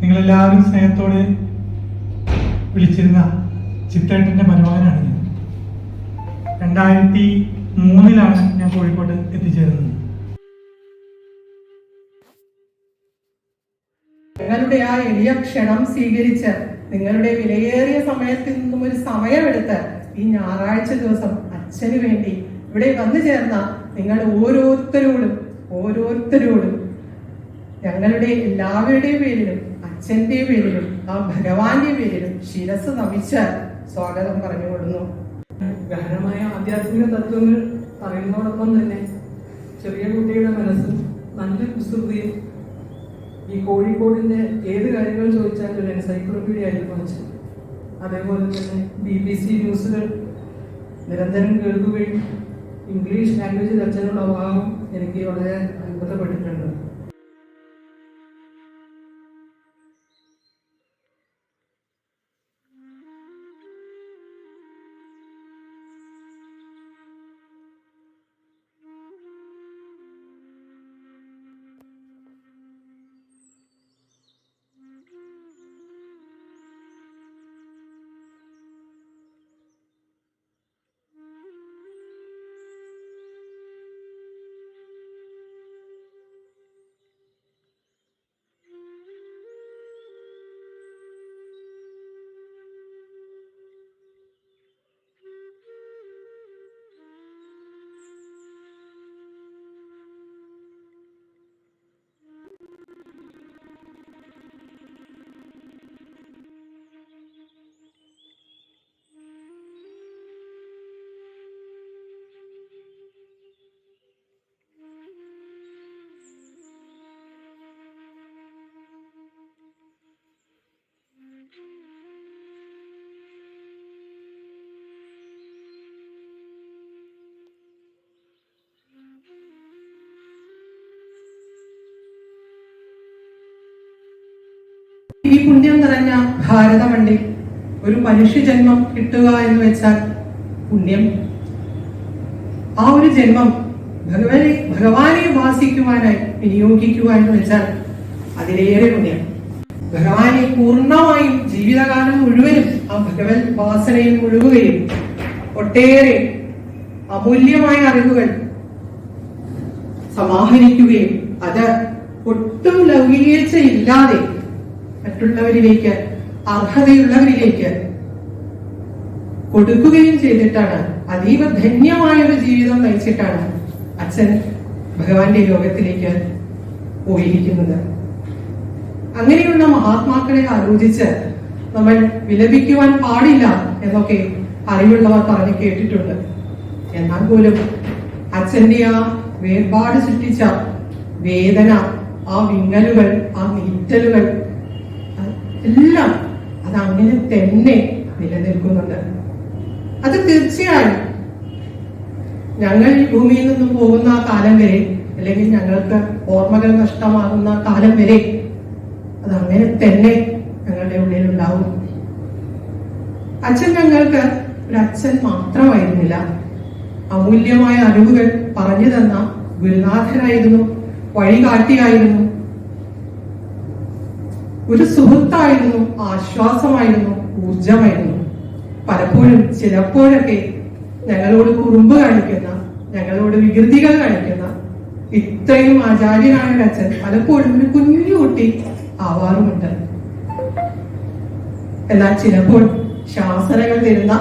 നിങ്ങളെല്ലാവരും സ്നേഹത്തോടെ വിളിച്ചിരുന്ന ചിത്തേട്ടന്റെ മരുമകനാണ് ഞാൻ. രണ്ടായിരത്തി മൂന്നിലാണ് ഞാൻ കോഴിക്കോട് എത്തിച്ചേരുന്നത്. നിങ്ങളുടെ ആ എളിയ ക്ഷണം സ്വീകരിച്ച് നിങ്ങളുടെ വിലയേറിയ സമയത്തിൽ നിന്നും ഒരു സമയമെടുത്ത് ഈ ഞായറാഴ്ച ദിവസം അച്ഛന് വേണ്ടി ഇവിടെ വന്നു ചേർന്ന നിങ്ങൾ ഓരോരുത്തരോടും ഓരോരുത്തരോടും ഞങ്ങളുടെ എല്ലാവരുടെയും പേരിലും അച്ഛന്റെ പേരിലും ആ ഭഗവാന്റെ പേരിലും ശിരസ് നമിച്ചാൽ സ്വാഗതം പറഞ്ഞു കൊടുന്നു ഗഹനമായ ആധ്യാത്മിക തത്വങ്ങൾ പറയുന്നതോടൊപ്പം തന്നെ ചെറിയ കുട്ടിയുടെ മനസ്സും നല്ല കുസൃതിയും ഈ കോഴിക്കോടിന്റെ ഏത് കാര്യങ്ങൾ ചോദിച്ചാലും ഒരു എൻസൈക്ലോപീഡിയ ആയിരുന്നു അച്ഛൻ അതേപോലെ തന്നെ ബി ബി സി ന്യൂസുകൾ നിരന്തരം കേൾക്കുകയും ഇംഗ്ലീഷ് ലാംഗ്വേജിൽ അച്ഛനുള്ള അഭാവം എനിക്ക് വളരെ അത്ഭുതപ്പെട്ടിട്ടുണ്ട്. ഈ പുണ്യം നിറഞ്ഞ ഭാരതമണ്ണിൽ ഒരു മനുഷ്യജന്മം കിട്ടുക എന്ന് വെച്ചാൽ പുണ്യം. ആ ഒരു ജന്മം ഭഗവാനെ ഭഗവാനെ വാസിക്കുവാനായി വിനിയോഗിക്കുക എന്ന് വെച്ചാൽ അതിലേറെ പുണ്യം. ഭഗവാനെ പൂർണമായും ജീവിതകാലം മുഴുവനും ആ ഭഗവത് വാസനയിൽ മുഴുകുകയും ഒട്ടേറെ അമൂല്യമായ അറിവുകൾ സമാഹരിക്കുകയും അത് ഒട്ടും ലൗകികീഴ്ച ഇല്ലാതെ മറ്റുള്ളവരിലേക്ക് അർഹതയുള്ളവരിലേക്ക് കൊടുക്കുകയും ചെയ്തിട്ടാണ്. അതീവ ധന്യമായ ഒരു ജീവിതം നയിച്ചിട്ടാണ് അച്ഛൻ ഭഗവാന്റെ ലോകത്തിലേക്ക് പോയിരിക്കുന്നത്. അങ്ങനെയുള്ള മഹാത്മാക്കളെ ആലോചിച്ച് നമ്മൾ വിലപിക്കുവാൻ പാടില്ല എന്നൊക്കെ അറിവുള്ളവർ പറഞ്ഞു കേട്ടിട്ടുണ്ട്. എന്നാൽ പോലും അച്ഛന്റെ ആ വേർപാട് സൃഷ്ടിച്ച വേദന ആ വിങ്ങലുകൾ ആ നീറ്റലുകൾ എല്ലാം അത് അങ്ങനെ തന്നെ നിലനിൽക്കുന്നുണ്ട്. അത് തീർച്ചയായും ഞങ്ങൾ ഈ ഭൂമിയിൽ നിന്നും പോകുന്ന ആ കാലം വരെ അല്ലെങ്കിൽ ഞങ്ങൾക്ക് ഓർമ്മകൾ നഷ്ടമാകുന്ന കാലം വരെ അത് അങ്ങനെ തന്നെ ഞങ്ങളുടെ ഉള്ളിൽ ഉണ്ടാവും. അച്ഛൻ ഞങ്ങൾക്ക് ഒരു അച്ഛൻ മാത്രമായിരുന്നില്ല. അമൂല്യമായ അറിവുകൾ പറഞ്ഞു തന്ന ഗുരുനാഥനായിരുന്നു വഴികാട്ടിയായിരുന്നു. ഒരു സുഹൃത്തായിരുന്നു ആശ്വാസമായിരുന്നു ഊർജമായിരുന്നു. പലപ്പോഴും ചിലപ്പോഴൊക്കെ ഞങ്ങളോട് കുറുമ്പ് കാണിക്കുന്ന ഞങ്ങളോട് വികൃതികൾ കാണിക്കുന്ന ഇത്രയും ആചാര്യനായ അച്ഛൻ പലപ്പോഴും ഒരു കുഞ്ഞു കുട്ടി ആവാറുമുണ്ട്. എന്നാൽ ചിലപ്പോൾ ശാസനകൾ തരുന്ന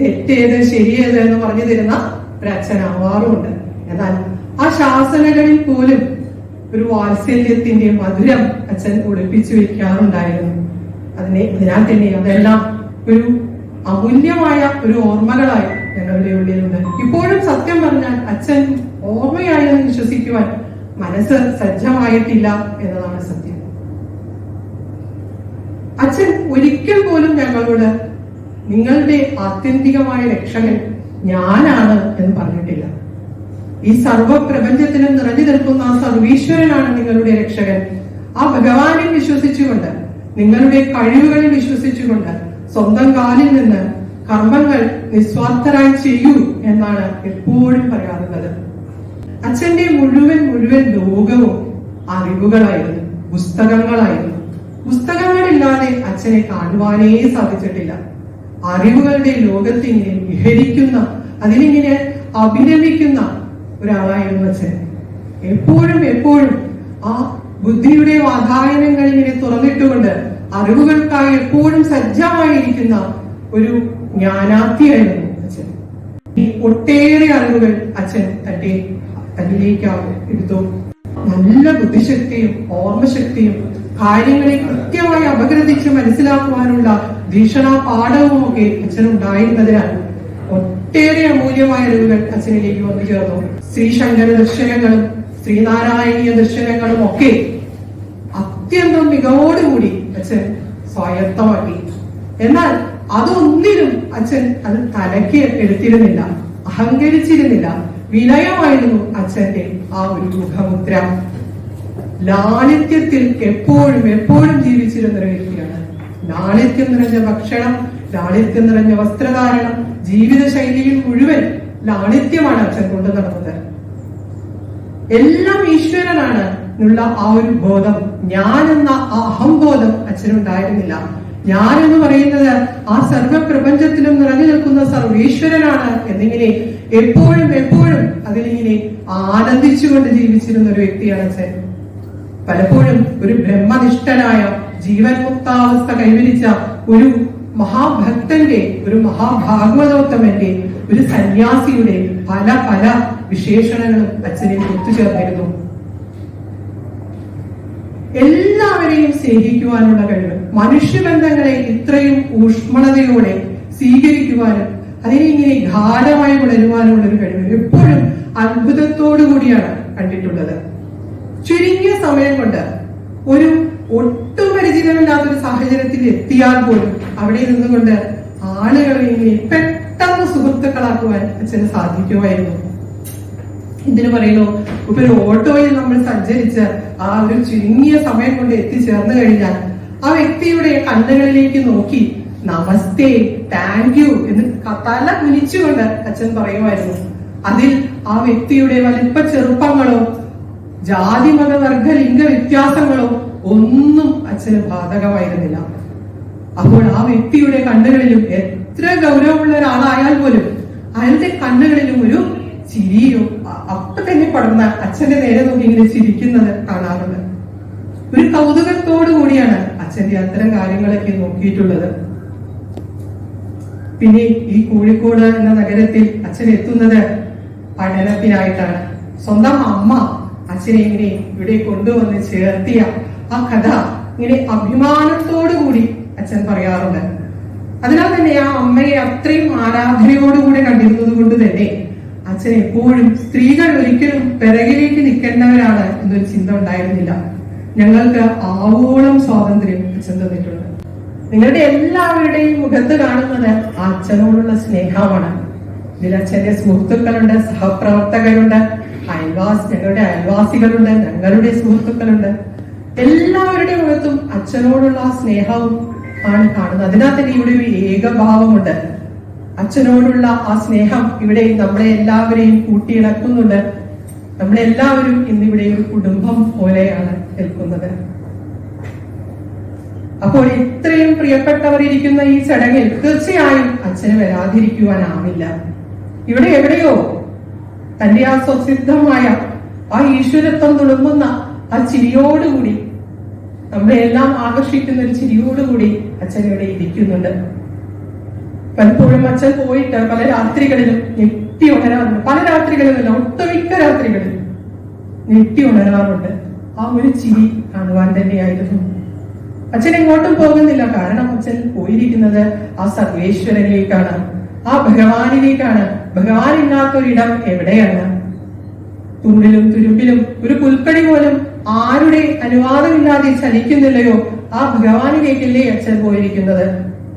തെറ്റേത് ശരിയേത് എന്ന് പറഞ്ഞു തരുന്ന ഒരു അച്ഛനാവാറുമുണ്ട് എന്നാൽ ആ ശാസനകളിൽ പോലും ഒരു വാത്സല്യത്തിന്റെ മധുരം അച്ഛൻ ഒളിപ്പിച്ചു വെക്കാറുണ്ടായിരുന്നു. അതിനെ അതിനാൽ തന്നെ അതെല്ലാം ഒരു അമൂല്യമായ ഒരു ഓർമ്മകളായി ഞങ്ങളുടെ ഉള്ളിലുണ്ട് ഇപ്പോഴും സത്യം പറഞ്ഞാൽ അച്ഛൻ ഓർമ്മയായെന്ന് വിശ്വസിക്കുവാൻ മനസ്സ് സജ്ജമായിട്ടില്ല എന്നതാണ് സത്യം. അച്ഛൻ ഒരിക്കൽ പോലും ഞങ്ങളോട് നിങ്ങളുടെ ആത്യന്തികമായ രക്ഷകൻ ഞാനാണ് എന്ന് പറഞ്ഞിട്ടില്ല. ഈ സർവപ്രപഞ്ചത്തിനും നിറഞ്ഞു നിൽക്കുന്ന ആ സർവീശ്വരനാണ് നിങ്ങളുടെ രക്ഷകൻ. ആ ഭഗവാനിൽ വിശ്വസിച്ചുകൊണ്ട് നിങ്ങളുടെ കഴിവുകളിൽ വിശ്വസിച്ചുകൊണ്ട് സ്വന്തം കാലിൽ നിന്ന് കർമ്മങ്ങൾ നിസ്വാർത്ഥരായി ചെയ്യൂ എന്നാണ് എപ്പോഴും പറയാറുള്ളത്. അച്ഛന്റെ മുഴുവൻ മുഴുവൻ ലോകവും അറിവുകളായിരുന്നു പുസ്തകങ്ങളായിരുന്നു. പുസ്തകങ്ങളില്ലാതെ അച്ഛനെ കാണുവാനേ സാധിച്ചിട്ടില്ല. അറിവുകളുടെ ലോകത്തിങ്ങനെ വിഹരിക്കുന്ന അതിനിങ്ങനെ അഭിരമിക്കുന്ന ഒരാളായിരുന്നു അച്ഛൻ. എപ്പോഴും എപ്പോഴും ആ ബുദ്ധിയുടെ വാതായനങ്ങൾ ഇങ്ങനെ തുറന്നിട്ടുകൊണ്ട് അറിവുകൾക്കായി എപ്പോഴും സജ്ജമായിരിക്കുന്ന ഒരു ജ്ഞാനാർത്ഥിയായിരുന്നു അച്ഛൻ. ഒട്ടേറെ അറിവുകൾ അച്ഛൻ തന്റെ തന്നിലേക്ക് എടുത്തു. നല്ല ബുദ്ധിശക്തിയും ഓർമ്മശക്തിയും കാര്യങ്ങളെ കൃത്യമായി അപഗ്രഥിച്ച് മനസ്സിലാക്കുവാനുള്ള ഭീഷണ പാഠവും ഒക്കെ അച്ഛനുണ്ടായിരുന്നതിനാൽ ഒട്ടേറെ അമൂല്യമായ അറിവുകൾ അച്ഛനിലേക്ക് വന്നു ചേർന്നു. ശ്രീശങ്കര ദർശനങ്ങളും ശ്രീനാരായണീയ ദർശനങ്ങളും ഒക്കെ അത്യന്തം മികവോടുകൂടി അച്ഛൻ സ്വായത്തമാക്കി. എന്നാൽ അതൊന്നിനും അച്ഛൻ അത് തലയ്ക്ക് എടുത്തിരുന്നില്ല അഹങ്കരിച്ചിരുന്നില്ല. വിനയമായിരുന്നു അച്ഛന്റെ ആ ഒരു മുഖമുദ്ര. ലാളിത്യത്തിൽ എപ്പോഴും എപ്പോഴും ജീവിച്ചിരുന്ന ഒരു വ്യക്തിയാണ്. ലാളിത്യം നിറഞ്ഞ ഭക്ഷണം ലാളിത്യം നിറഞ്ഞ വസ്ത്രധാരണം ജീവിതശൈലിയിൽ മുഴുവൻ ലാളിത്യമാണ് അച്ഛൻ കൊണ്ടു നടന്നത്. എല്ലാം ഈശ്വരനാണ് എന്നുള്ള ആ ഒരു ബോധം ഞാൻ എന്ന ആ അഹംബോധം അച്ഛനുണ്ടായിരുന്നില്ല. ഞാൻ എന്ന് പറയുന്നത് ആ സർവപ്രപഞ്ചത്തിലും നിറഞ്ഞു നിൽക്കുന്ന സർവീശ്വരനാണ് എന്നിങ്ങനെ എപ്പോഴും എപ്പോഴും അതിലിങ്ങനെ ആനന്ദിച്ചുകൊണ്ട് ജീവിച്ചിരുന്ന ഒരു വ്യക്തിയാണ് അച്ഛൻ. പലപ്പോഴും ഒരു ബ്രഹ്മനിഷ്ഠനായ ജീവൻ മുക്താവസ്ഥ കൈവരിച്ച ഒരു മഹാഭക്തന്റെ ഒരു മഹാഭാഗവതോത്തമന്റെ ഒരു സന്യാസിയുടെ പല പല വിശേഷണങ്ങളും അച്ഛനിൽ ഒത്തുചേർന്നിരുന്നു. എല്ലാവരെയും സ്നേഹിക്കുവാനുള്ള കഴിവ് മനുഷ്യബന്ധങ്ങളെ ഇത്രയും ഊഷ്മളതയോടെ സ്വീകരിക്കുവാനും അതിനെ ഇങ്ങനെ ഗാഠമായി വളരുവാനുള്ള ഒരു കഴിവ് എപ്പോഴും അത്ഭുതത്തോടു കൂടിയാണ് കണ്ടിട്ടുള്ളത്. ചുരുങ്ങിയ സമയം കൊണ്ട് ഒരു ഒട്ടും പരിചിതമില്ലാത്തൊരു സാഹചര്യത്തിൽ എത്തിയാൽ പോലും അവിടെ നിന്നുകൊണ്ട് ആളുകളെ ഇങ്ങനെ പെട്ടെന്ന് സുഹൃത്തുക്കളാക്കുവാൻ അച്ഛന് സാധിക്കുമായിരുന്നു. ഇതിന് പറയുന്നു ഇപ്പൊ ഒരു ഓട്ടോയിൽ നമ്മൾ സഞ്ചരിച്ച് ആ ഒരു ചുരുങ്ങിയ സമയം കൊണ്ട് എത്തിച്ചേർന്ന് കഴിഞ്ഞാൽ ആ വ്യക്തിയുടെ കണ്ണുകളിലേക്ക് നോക്കി നമസ്തേ താങ്ക് യു എന്ന് തല കുനിച്ചുകൊണ്ട് അച്ഛൻ പറയുമായിരുന്നു. അതിൽ ആ വ്യക്തിയുടെ വലിപ്പ ചെറുപ്പങ്ങളോ ജാതി മത വർഗ ലിംഗ വ്യത്യാസങ്ങളോ ഒന്നും അച്ഛന് ബാധകമായിരുന്നില്ല. അപ്പോൾ ആ വ്യക്തിയുടെ കണ്ണുകളിലും എത്ര ഗൗരവമുള്ള ഒരാളായാൽ പോലും അയാളുടെ കണ്ണുകളിലും ഒരു ചിരിയോ അപ്പൊ തന്നെ പടർന്ന അച്ഛന്റെ നേരെ നോക്കി ഇങ്ങനെ ചിരിക്കുന്നത് കാണാറുണ്ട്. ഒരു കൗതുകത്തോടു കൂടിയാണ് അച്ഛന്റെ അത്തരം കാര്യങ്ങളൊക്കെ നോക്കിയിട്ടുള്ളത്. പിന്നെ ഈ കോഴിക്കോട് എന്ന നഗരത്തിൽ അച്ഛൻ എത്തുന്നത് പഠനത്തിനായിട്ടാണ്. സ്വന്തം അമ്മ അച്ഛനെ ഇങ്ങനെ ഇവിടെ കൊണ്ടുവന്ന് ചേർത്തിയ ആ കഥ ഇങ്ങനെ അഭിമാനത്തോടു കൂടി അച്ഛൻ പറയാറുണ്ട്. അതിനാൽ തന്നെ ആ അമ്മയെ അത്രയും ആരാധനയോടുകൂടെ കണ്ടിരുന്നത് കൊണ്ട് തന്നെ അച്ഛൻ എപ്പോഴും സ്ത്രീകൾ ഒരിക്കലും പിറകിലേക്ക് നിൽക്കേണ്ടവരാണ് എന്നൊരു ചിന്ത ഉണ്ടായിരുന്നില്ല. ഞങ്ങൾക്ക് ആവോളം സ്വാതന്ത്ര്യം അച്ഛൻ തന്നിട്ടുണ്ട്. നിങ്ങളുടെ എല്ലാവരുടെയും മുഖത്ത് കാണുന്നത് അച്ഛനോടുള്ള സ്നേഹമാണ്. ഇതിൽ അച്ഛന്റെ സുഹൃത്തുക്കളുണ്ട് സഹപ്രവർത്തകരുണ്ട് അയൽവാസ് ഞങ്ങളുടെ അയൽവാസികളുണ്ട് ഞങ്ങളുടെ സുഹൃത്തുക്കളുണ്ട്. എല്ലാവരുടെ മുഖത്തും അച്ഛനോടുള്ള സ്നേഹവും ആണ് കാണുന്നത്. അതിനകത്ത് തന്നെ ഇവിടെ ഒരു ഏകഭാവമുണ്ട്. അച്ഛനോടുള്ള ആ സ്നേഹം ഇവിടെ നമ്മളെ എല്ലാവരെയും കൂട്ടിയിണക്കുന്നുണ്ട്. നമ്മളെല്ലാവരും ഇന്നിവിടെ ഒരു കുടുംബം പോലെയാണ് നിൽക്കുന്നത്. അപ്പോൾ ഇത്രയും പ്രിയപ്പെട്ടവർ ഇരിക്കുന്ന ഈ ചടങ്ങിൽ തീർച്ചയായും അച്ഛന് വരാതിരിക്കുവാനാവില്ല. ഇവിടെ എവിടെയോ തന്റെ ആ സ്വസിദ്ധമായ ആ ഈശ്വരത്വം തുളുമ്പുന്ന ആ ചിരിയോടുകൂടി നമ്മളെ എല്ലാം ആകർഷിക്കുന്ന ഒരു ചിരിയോടുകൂടി അച്ഛൻ ഇവിടെ ഇരിക്കുന്നുണ്ട്. പലപ്പോഴും അച്ഛൻ പോയിട്ട് പല രാത്രികളിലും ഞെട്ടി ഉണരാറുണ്ട്. പല രാത്രികളിലല്ല ഒട്ടുമിക്ക രാത്രികളിലും ഞെട്ടി ഉണരാറുണ്ട്. ആ ഒരു ചിരി കാണുവാൻ തന്നെയായിരുന്നു. അച്ഛൻ എങ്ങോട്ടും പോകുന്നില്ല. കാരണം അച്ഛൻ പോയിരിക്കുന്നത് ആ സർവേശ്വരനിലേക്കാണ്. ആ ഭഗവാനിലേക്കാണ്. ഭഗവാൻ ഇല്ലാത്തൊരിടം എവിടെയാണ്? തുമ്പിലും തുരുമ്പിലും ഒരു പുൽക്കടി പോലും ആരുടെ അനുവാദമില്ലാതെ ചലിക്കുന്നില്ലയോ ആ ഭഗവാനിലേക്കല്ലേ അച്ഛൻ പോയിരിക്കുന്നത്.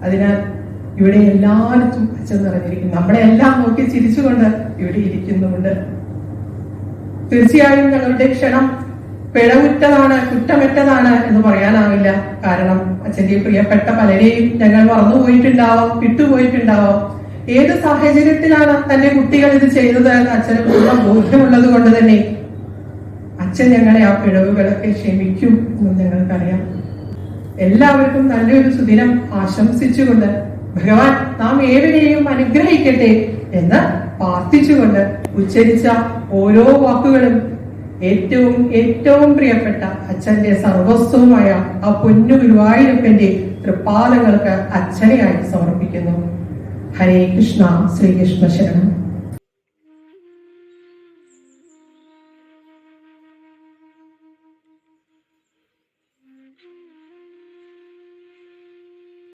അതിനാൽ ഇവിടെ എല്ലായിടത്തും അച്ഛൻ നിറഞ്ഞിരിക്കുന്നു. നമ്മളെ എല്ലാം നോക്കി ചിരിച്ചുകൊണ്ട് ഇവിടെ ഇരിക്കുന്നുണ്ട് തീർച്ചയായും ഞങ്ങളുടെ ക്ഷണം പിഴവുറ്റതാണ് കുറ്റമറ്റതാണ് എന്ന് പറയാനാവില്ല. കാരണം അച്ഛന്റെ പ്രിയപ്പെട്ട പലരെയും ഞങ്ങൾ മറന്നുപോയിട്ടുണ്ടാവാം വിട്ടുപോയിട്ടുണ്ടാവാം. ഏത് സാഹചര്യത്തിലാണ് തന്റെ കുട്ടികൾ ഇത് ചെയ്തത് എന്ന് അച്ഛന് പൂർണ ബോധ്യമുള്ളത് കൊണ്ട് തന്നെ അച്ഛൻ ഞങ്ങളെ ആ പിഴവുകളൊക്കെ ക്ഷമിക്കും എന്ന് ഞങ്ങൾക്കറിയാം. എല്ലാവർക്കും നല്ലൊരു സുദിനം ആശംസിച്ചുകൊണ്ട് ഭഗവാൻ നാം ഏവരെയും അനുഗ്രഹിക്കട്ടെ എന്ന് പ്രാർത്ഥിച്ചുകൊണ്ട് ഉച്ചരിച്ച ഓരോ വാക്കുകളും ഏറ്റവും ഏറ്റവും പ്രിയപ്പെട്ട അച്ഛന്റെ സർവസ്വമായ ആ പൊന്നു ഗുരുവായൂരപ്പന്റെ തൃപ്പാദങ്ങൾക്ക് അച്ഛനെയായി സമർപ്പിക്കുന്നു. ഹരേ കൃഷ്ണ ശ്രീകൃഷ്ണ ശരണം.